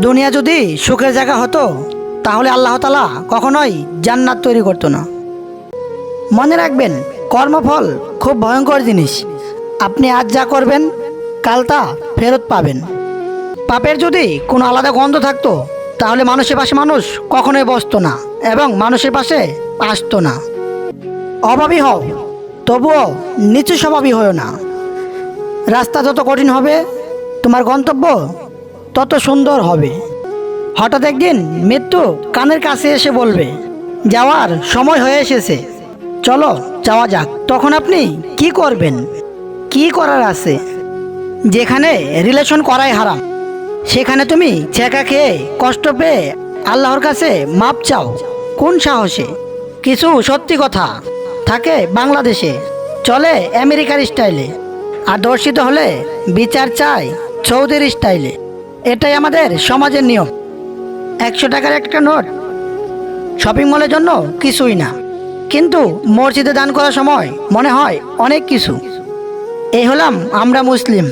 দুনিয়া যদি সুখের জায়গা হতো, তাহলে আল্লাহ তালা কখনোই জান্নাত তৈরি করতো না। মনে রাখবেন, কর্মফল খুব ভয়ঙ্কর জিনিস। আপনি আজ যা করবেন, কাল তা ফেরত পাবেন। পাপের যদি কোনো আলাদা গন্ধ থাকতো, তাহলে মানুষের পাশে মানুষ কখনোই বসতো না এবং মানুষের পাশে আসতো না। অভাবী হও, তবুও নিচু স্বভাবী হও না। রাস্তা যত কঠিন হবে, তোমার গন্তব্য তত সুন্দর হবে। হঠাৎ একদিন মৃত্যু কানের কাছে এসে বলবে, যাওয়ার সময় হয়ে এসেছে। চলো যাওয়া যাক। তখন আপনি কি করবেন? কি করার আছে? যেখানে রিলেশন করাই হারাম। সেখানে তুমি ছেঁকা খেয়ে কষ্ট পেয়ে আল্লাহর কাছে মাপ চাও। কোন সাহসে? কিছু সত্যি কথা থাকে বাংলাদেশে। চলে আমেরিকার স্টাইলে। আর দর্শিত হলে বিচার চাই সৌদির স্টাইলে। এটাই আমাদের সমাজের নিয়ম। একশো টাকার একটা নোট শপিং মলের জন্য কিছুই না। কিন্তু মসজিদে দান করার সময় মনে হয় অনেক কিছু। এই হলাম আমরা মুসলিম।